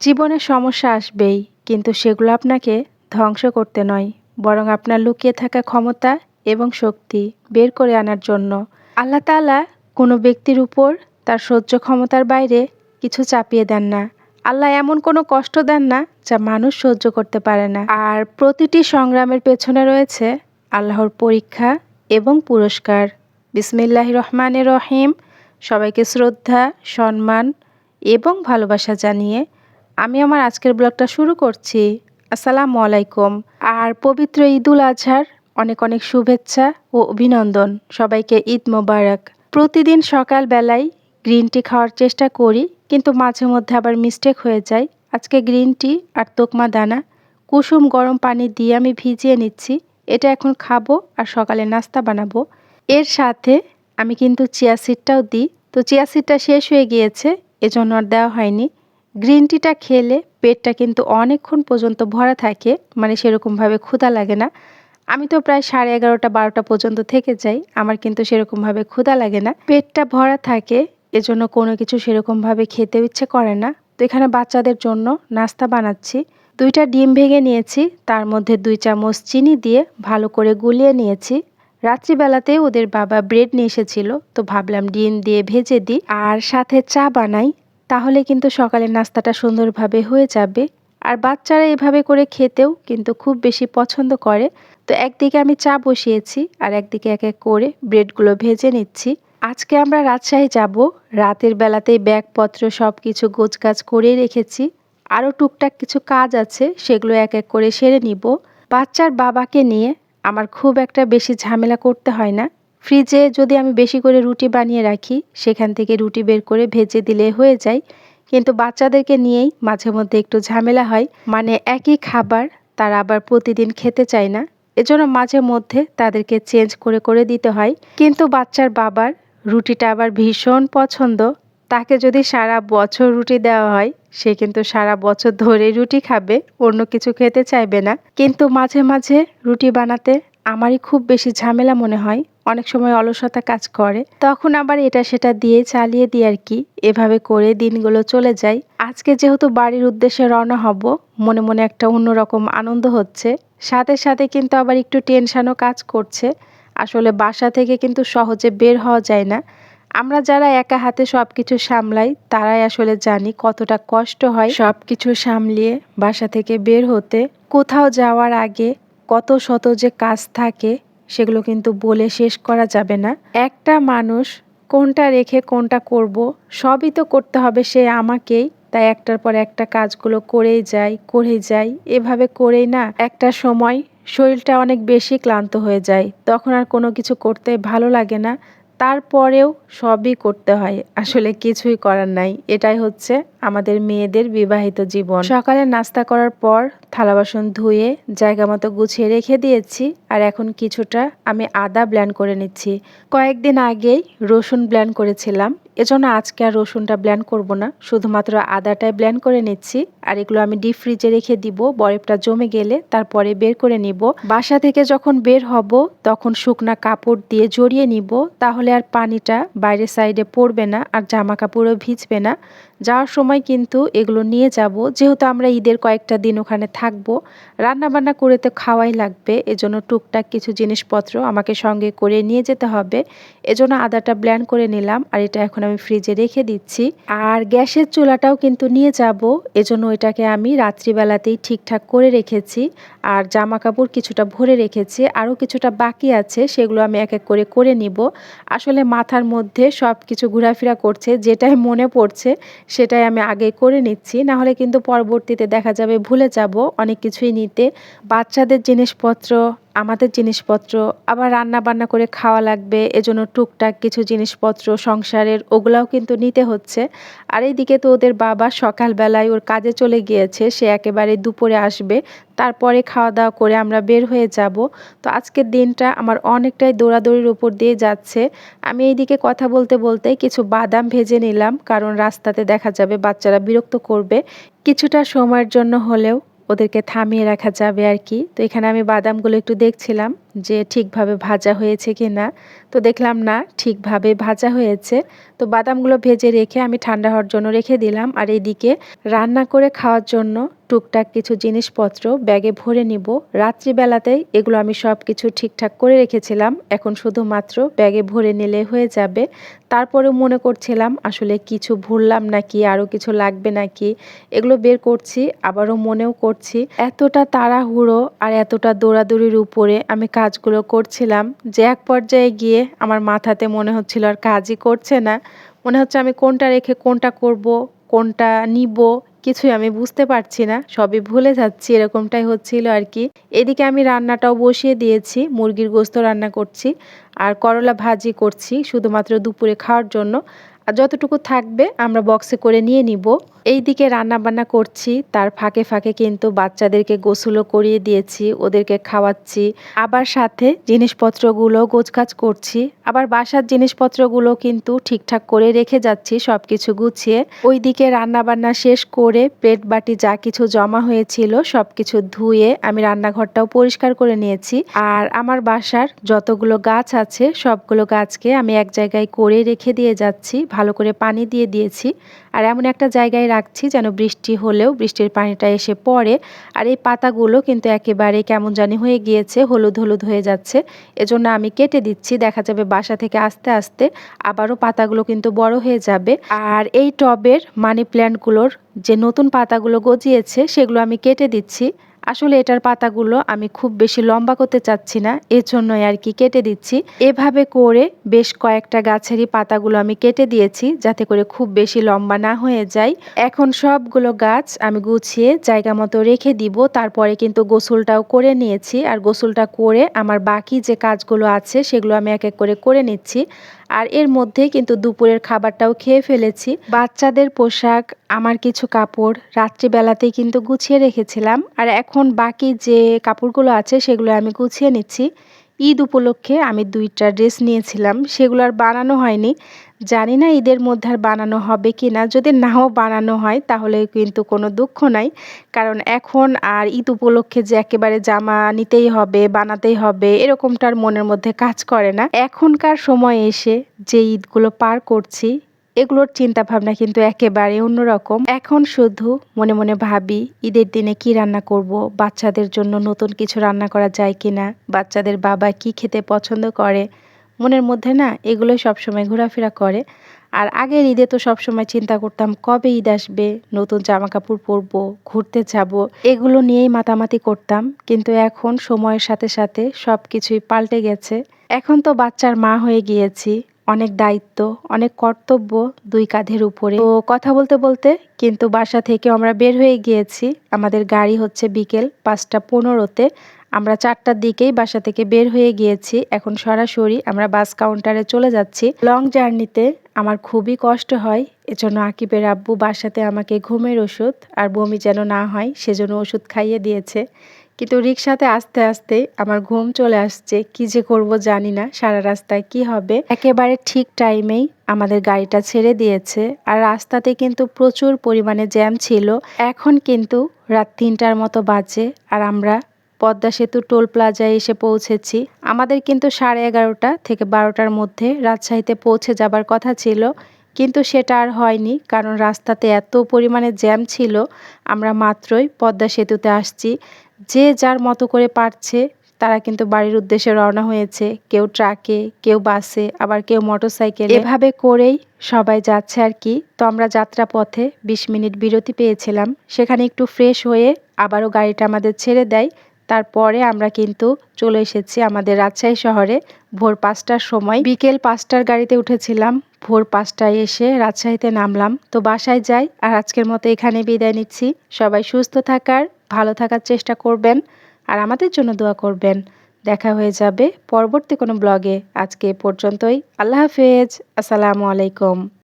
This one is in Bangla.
জীবনে সমস্যা আসবেই, কিন্তু সেগুলো আপনাকে ধ্বংস করতে নয়, বরং আপনার লুকিয়ে থাকা ক্ষমতা এবং শক্তি বের করে আনার জন্য। আল্লাহ তালা কোনো ব্যক্তির উপর তার সহ্য ক্ষমতার বাইরে কিছু চাপিয়ে দেন না। আল্লাহ এমন কোনো কষ্ট দেন না যা মানুষ সহ্য করতে পারে না। আর প্রতিটি সংগ্রামের পেছনে রয়েছে আল্লাহর পরীক্ষা এবং পুরস্কার। বিসমিল্লাহ রহমানের রহিম। সবাইকে শ্রদ্ধা, সম্মান এবং ভালোবাসা জানিয়ে আমি আমার আজকের ব্লগটা শুরু করছি। আসসালামু আলাইকুম। আর পবিত্র ঈদুল আজহার, অনেক অনেক শুভেচ্ছা ও অভিনন্দন সবাইকে ঈদ মোবারক। প্রতিদিন সকালবেলায় গ্রিন টি খাওয়ার চেষ্টা করি, কিন্তু মাঝে মধ্যে আবার মিস্টেক হয়ে যায়। আজকে গ্রিন টি আর তোকমা দানা, কুসুম গরম পানি দিয়ে আমি ভিজিয়ে নিচ্ছি। এটা এখন খাব আর সকালে নাস্তা বানাবো। এর সাথে আমি কিন্তু চিয়া সিডটাও দিই। তো চিয়া সিডটা শেষ হয়ে গিয়েছে, এজন্য আর দেওয়া হয়নি। গ্রিন টিটা খেলে পেটটা কিন্তু অনেকক্ষণ পর্যন্ত ভরা থাকে মানে সেরকমভাবে ক্ষুধা লাগে না। আমি তো প্রায় সাড়ে এগারোটা, বারোটা পর্যন্ত থেকে যাই, আমার কিন্তু সেরকমভাবে ক্ষুধা লাগে না। পেটটা ভরা থাকে, এজন্য কোনো কিছু সেরকমভাবে খেতে ইচ্ছে করে না। তো এখানে বাচ্চাদের জন্য নাস্তা বানাচ্ছি। দুইটা ডিম ভেঙে নিয়েছি, তার মধ্যে দুই চামচ চিনি দিয়ে ভালো করে গুলিয়ে নিয়েছি। রাত্রিবেলাতে ওদের বাবা ব্রেড নিয়ে এসেছিল, তো ভাবলাম ডিম দিয়ে ভেজে দিই। আর সাথে চা বানাই তাহলে কিন্তু সকালের নাস্তাটা সুন্দরভাবে হয়ে যাবে। আর বাচ্চারা এভাবে করে খেতেও কিন্তু খুব বেশি পছন্দ করে। তো একদিকে আমি চা বসিয়েছি আর একদিকে এক এক করে ব্রেডগুলো ভেজে নিচ্ছি। আজকে আমরা রাজশাহী যাব। রাতের বেলাতেই ব্যাগপত্র সব কিছু গোছগাছ করে রেখেছি। আরও টুকটাক কিছু কাজ আছে, সেগুলো এক এক করে সেরে নিব। বাচ্চার বাবাকে নিয়ে আমার খুব একটা বেশি ঝামেলা করতে হয় না। ফ্রিজে যদি আমি বেশি করে রুটি বানিয়ে রাখি, সেখান থেকে রুটি বের করে ভেজে দিলে হয়ে যায়। কিন্তু বাচ্চাদেরকে নিয়েই মাঝে মধ্যে একটু ঝামেলা হয়। মানে একই খাবার তারা আবার প্রতিদিন খেতে চায় না। এজন্য মাঝে মধ্যে তাদেরকে চেঞ্জ করে করে দিতে হয়। কিন্তু বাচ্চার বাবার রুটিটা আবার ভীষণ পছন্দ। তাকে যদি সারা বছর রুটি দেওয়া হয়, সে কিন্তু সারা বছর ধরে রুটি খাবে, অন্য কিছু খেতে চাইবে না। কিন্তু মাঝে মাঝে রুটি বানাতে আমারই খুব বেশি ঝামেলা মনে হয়। অনেক সময় অলসতা কাজ করে। তখন আবার এটা সেটা দিয়ে চালিয়ে দিই আর কি। এভাবে করে দিনগুলো চলে যায়। আজকে যেহেতু বাড়ির উদ্দেশ্যে রওনা হব, মনে মনে একটা অন্যরকম আনন্দ হচ্ছে। সাথে সাথে কিন্তু আবার একটু টেনশানও কাজ করছে। আসলে বাসা থেকে কিন্তু সহজে বের হওয়া যায় না। আমরা যারা একা হাতে সব কিছু সামলাই, তারাই আসলে জানি কতটা কষ্ট হয় সব কিছু সামলিয়ে বাসা থেকে বের হতে। কোথাও যাওয়ার আগে কত শত যে কাজ থাকে সেগুলো কিন্তু বলে শেষ করা যাবে না। একটা মানুষ কোনটা রেখে কোনটা করব, সবই তো করতে হবে, সে আমাকেই। তাই একটার পর একটা কাজগুলো করেই যাই করে যাই এভাবে করেই না একটা সময় শরীরটা অনেক বেশি ক্লান্ত হয়ে যায়। তখন আর কোনো কিছু করতে ভালো লাগে না। তারপরেও সবই করতে হয়। আসলে কিছুই করার নাই। এটাই হচ্ছে আমাদের মেয়েদের বিবাহিত জীবন। সকালে নাস্তা করার পর থালা বাসন ধুয়ে জায়গা মতো গুছিয়ে রেখে দিয়েছি আর এখন কিছুটা আমি আদা ব্ল্যান্ড করে নিচ্ছি। কয়েকদিন আগেই রসুন ব্ল্যান্ড করেছিলাম। এজন্য আজকে আর রসুনটা ব্ল্যান্ড করব না। শুধুমাত্র আদাটাই ব্ল্যান্ড করে নিচ্ছি আর এগুলো আমি ডিপ ফ্রিজে রেখে দিব। বরফটা জমে গেলে তারপরে বের করে নিব। বাসা থেকে যখন বের হব তখন শুকনা কাপড় দিয়ে জড়িয়ে নিব। তাহলে আর পানিটা বাইরের সাইডে পড়বে না আর জামা কাপড়ও ভিজবে না। যাওয়ার সময় কিন্তু এগুলো নিয়ে যাব। যেহেতু আমরা ঈদের কয়েকটা দিন ওখানে থাকব, রান্নাবান্না করে তো খাওয়াই লাগবে। এজন্য টুকটাক কিছু জিনিসপত্র আমাকে সঙ্গে করে নিয়ে যেতে হবে। এজন্য আদাটা ব্ল্যান্ড করে নিলাম আর এটা এখন আমি ফ্রিজে রেখে দিচ্ছি। আর গ্যাসের চুলাটাও কিন্তু নিয়ে যাব। এজন্য ওইটাকে আমি রাত্রিবেলাতেই ঠিকঠাক করে রেখেছি। আর জামা কাপড় কিছুটা ভরে রেখেছি। আরও কিছুটা বাকি আছে, সেগুলো আমি এক এক করে করে নিব। আসলে মাথার মধ্যে সব কিছু ঘোরাফেরা করছে, যেটাই মনে পড়ছে সেটাই আমি আগে করে নিচ্ছি। নাহলে কিন্তু পরবর্তীতে দেখা যাবে ভুলে যাব অনেক কিছুই নিতে। বাচ্চাদের জিনিসপত্র আমাদের জিনিসপত্র, আবার রান্না বান্না করে খাওয়া লাগবে, এজন্য টুকটাক কিছু জিনিসপত্র, সংসারের, ওগুলাও কিন্তু নিতে হচ্ছে। আর এইদিকে তো ওদের বাবা সকালবেলায় ওর কাজে চলে গিয়েছে, সে একেবারে দুপুরে আসবে, তারপরে খাওয়া দাওয়া করে আমরা বের হয়ে যাব। তো আজকের দিনটা আমার অনেকটাই দৌড়াদৌড়ির উপর দিয়ে যাচ্ছে। আমি এইদিকে কথা বলতে বলতে কিছু বাদাম ভেজে নিলাম, কারণ রাস্তাতে দেখা যাবে বাচ্চারা বিরক্ত করবে। কিছুটা সময়ের জন্য হলেও ওদেরকে থামিয়ে রাখা যাবে আর কি। তো এখানে আমি বাদামগুলো একটু দেখছিলাম যে ঠিকভাবে ভাজা হয়েছে কি না তো দেখলাম না, ঠিকভাবে ভাজা হয়েছে। তো বাদামগুলো ভেজে রেখে আমি ঠান্ডা হওয়ার জন্য রেখে দিলাম। আর এদিকে রান্না করে খাওয়ার জন্য টুকটাক কিছু জিনিসপত্র ব্যাগে ভরে নিব। রাত্রিবেলাতেই এগুলো আমি সব কিছু ঠিকঠাক করে রেখেছিলাম। এখন শুধুমাত্র ব্যাগে ভরে নিলে হয়ে যাবে। তারপরেও মনে করছিলাম, আসলে কিছু ভুললাম নাকি আরও কিছু লাগবে নাকি, এগুলো বের করছি, আবারও মনেও করছি। এতটা তাড়াহুড়ো আর এতটা দৌড়াদৌড়ির উপরে আমি কাজগুলো করছিলাম যে এক পর্যায়ে গিয়ে আমার মাথাতে মনে হচ্ছিল আর কাজই করছে না। মনে হচ্ছে আমি কোনটা রেখে কোনটা করব, কোনটা নিব কিছুই আমি বুঝতে পারছি না, সবই ভুলে যাচ্ছি, এরকমটাই হচ্ছিল আর কি। এদিকে আমি রান্নাটাও বসিয়ে দিয়েছি, মুরগির গোস্ত রান্না করছি, আর করলা ভাজি করছি, শুধুমাত্র দুপুরে খাওয়ার জন্য। আর যতটুকু থাকবে আমরা বক্সে করে নিয়ে নিব। এই দিকে রান্না বান্না করছি, তার ফাঁকে ফাঁকে কিন্তু বাচ্চাদেরকে গোসলও করিয়ে দিয়েছি, ওদেরকে খাওয়াচ্ছি। আবার সাথে জিনিসপত্রগুলো গোছকাজ করছি, আবার বাসার জিনিসপত্রগুলো কিন্তু ঠিকঠাক করে রেখে যাচ্ছি সব কিছু গুছিয়ে। ওই দিকে রান্নাবান্না শেষ করে প্লেট বাটি যা কিছু জমা হয়েছিল সব কিছু ধুয়ে আমি রান্নাঘরটাও পরিষ্কার করে নিয়েছি। আর আমার বাসার যতগুলো গাছ আছে, সবগুলো গাছকে আমি এক জায়গায় করে রেখে দিয়ে যাচ্ছি, ভালো করে পানি দিয়ে দিয়েছি। আর এমন একটা জায়গায় রাখছি যেন বৃষ্টি হলেও বৃষ্টির পানিটা এসে পড়ে। আর এই পাতাগুলো কিন্তু একেবারে কেমন জানি হয়ে গিয়েছে, হলুদ হলুদ হয়ে যাচ্ছে। এজন্য আমি কেটে দিচ্ছি, দেখা যাবে বাসা থেকে আস্তে আস্তে আবারও পাতাগুলো কিন্তু বড় হয়ে যাবে। আর এই টবের মানি প্ল্যান্টগুলোর যে নতুন পাতাগুলো গজিয়েছে, সেগুলো আমি কেটে দিচ্ছি। আসলে এটার পাতাগুলো আমি খুব বেশি লম্বা করতে চাচ্ছি না এর জন্যই আর কি কেটে দিচ্ছি। এভাবে করে বেশ কয়েকটা গাছেরই পাতাগুলো আমি কেটে দিয়েছি যাতে করে খুব বেশি লম্বা না হয়ে যায়। এখন সবগুলো গাছ আমি গুছিয়ে জায়গা মতো রেখে দিব, তারপরে কিন্তু গোসলটাও করে নিয়েছি। আর গোসলটা করে আমার বাকি যে কাজগুলো আছে সেগুলো আমি এক এক করে করে নিচ্ছি। আর এর মধ্যে কিন্তু দুপুরের খাবারটাও খেয়ে ফেলেছি। বাচ্চাদের পোশাক, আমার কিছু কাপড় রাত্রিবেলাতে কিন্তু গুছিয়ে রেখেছিলাম। আর এখন বাকি যে কাপড়গুলো আছে, সেগুলো আমি গুছিয়ে নিচ্ছি। ঈদ উপলক্ষে আমি দুইটা ড্রেস নিয়েছিলাম, সেগুলো আর বানানো হয়নি। জানি না ঈদের মধ্যে আর বানানো হবে কি না যদি নাও বানানো হয় তাহলে কিন্তু কোনো দুঃখ নাই। কারণ এখন আর ঈদ উপলক্ষে যে একেবারে জামা নিতেই হবে, বানাতেই হবে এরকমটার মনের মধ্যে কাজ করে না। এখনকার সময় এসে যে ঈদগুলো পার করছি এগুলোর চিন্তা ভাবনা কিন্তু একেবারে অন্যরকম। এখন শুধু মনে মনে ভাবি, ঈদের দিনে কি রান্না করব, বাচ্চাদের জন্য নতুন কিছু রান্না করা যায় কিনা, বাচ্চাদের বাবা কি খেতে পছন্দ করে। মনের মধ্যে না, এগুলোই সবসময় ঘোরাফেরা করে। আর আগের ঈদে তো সবসময় চিন্তা করতাম, কবে ঈদ আসবে, নতুন জামা কাপড় পরবো, ঘুরতে যাব, এগুলো নিয়েই মাতামাতি করতাম। কিন্তু এখন সময়ের সাথে সাথে সব কিছুই পাল্টে গেছে। এখন তো বাচ্চার মা হয়ে গিয়েছি অনেক দায়িত্ব, অনেক কর্তব্য দুই কাঁধের উপরে। তো কথা বলতে বলতে কিন্তু বাসা থেকে আমরা বের হয়ে গিয়েছি। আমাদের গাড়ি হচ্ছে বিকেল পাঁচটা পনেরোতে। আমরা চারটার দিকেই বাসা থেকে বের হয়ে গিয়েছি। এখন সরাসরি আমরা বাস কাউন্টারে চলে যাচ্ছি। লং জার্নিতে আমার খুবই কষ্ট হয়। এজন্য আকিবের আব্বু বাসাতে আমাকে ঘুমের ওষুধ আর বমি যেন না হয়, সেজন্য ওষুধ খাইয়ে দিয়েছে। কিন্তু রিক্সাতে আস্তে আস্তে আমার ঘুম চলে আসছে। কি যে করব জানি না, সারা রাস্তায় কি হবে। একেবারে ঠিক টাইমেই আমাদের গাড়িটা ছেড়ে দিয়েছে আর রাস্তাতে কিন্তু প্রচুর পরিমাণে জ্যাম ছিল। এখন কিন্তু রাত তিনটার মতো বাজে আর আমরা পদ্মা সেতু টোল প্লাজায় এসে পৌঁছেছি। আমাদের কিন্তু সাড়ে এগারোটা থেকে বারোটার মধ্যে রাজশাহীতে পৌঁছে যাবার কথা ছিল। কিন্তু সেটা আর হয়নি কারণ রাস্তাতে এত পরিমাণে জ্যাম ছিল। আমরা মাত্রই পদ্মা সেতুতে আসছি। যে যার মতো করে পারছে, তারা কিন্তু বাড়ির উদ্দেশ্যে রওনা হয়েছে। কেউ ট্রাকে, কেউ বাসে, আবার কেউ মোটর সাইকেলে এভাবে করেই সবাই যাচ্ছে আর কি। তো আমরা যাত্রা পথে বিশ মিনিট বিরতি পেয়েছিলাম। সেখানে একটু ফ্রেশ হয়ে আবারও গাড়িটা আমাদের ছেড়ে দেয়। তারপরে আমরা কিন্তু চলে এসেছি আমাদের রাজশাহী শহরে ভোর পাঁচটার সময়। বিকেল পাঁচটার গাড়িতে উঠেছিলাম। ভোর পাঁচটায় এসে রাজশাহীতে নামলাম। তো বাসায় যাই আর আজকের মতো এখানে বিদায় নিচ্ছি। সবাই সুস্থ থাকার ভালো থাকার চেষ্টা করবেন আর আমাদের জন্য দোয়া করবেন। দেখা হয়ে যাবে পরবর্তী কোনো ব্লগে আজকে পর্যন্তই। আল্লাহ হাফেজ। আসসালামু আলাইকুম।